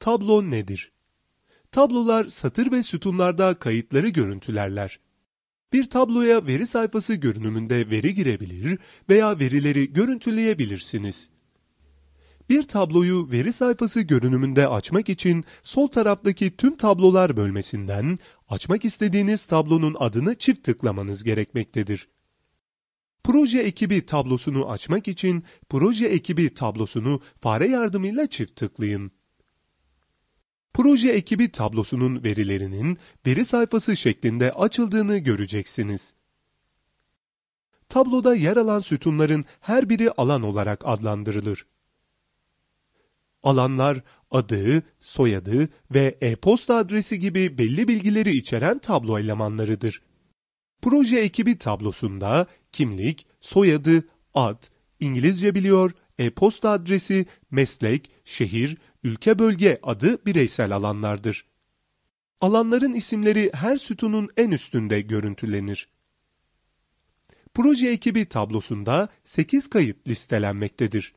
Tablo nedir? Tablolar satır ve sütunlarda kayıtları görüntülerler. Bir tabloya veri sayfası görünümünde veri girebilir veya verileri görüntüleyebilirsiniz. Bir tabloyu veri sayfası görünümünde açmak için sol taraftaki tüm tablolar bölmesinden açmak istediğiniz tablonun adını çift tıklamanız gerekmektedir. Proje ekibi tablosunu açmak için proje ekibi tablosunu fare yardımıyla çift tıklayın. Proje ekibi tablosunun verilerinin veri sayfası şeklinde açıldığını göreceksiniz. Tabloda yer alan sütunların her biri alan olarak adlandırılır. Alanlar adı, soyadı ve e-posta adresi gibi belli bilgileri içeren tablo elemanlarıdır. Proje ekibi tablosunda kimlik, soyadı, ad, İngilizce biliyor, e-posta adresi, meslek, şehir, ülke bölge adı bireysel alanlardır. Alanların isimleri her sütunun en üstünde görüntülenir. Proje ekibi tablosunda 8 kayıt listelenmektedir.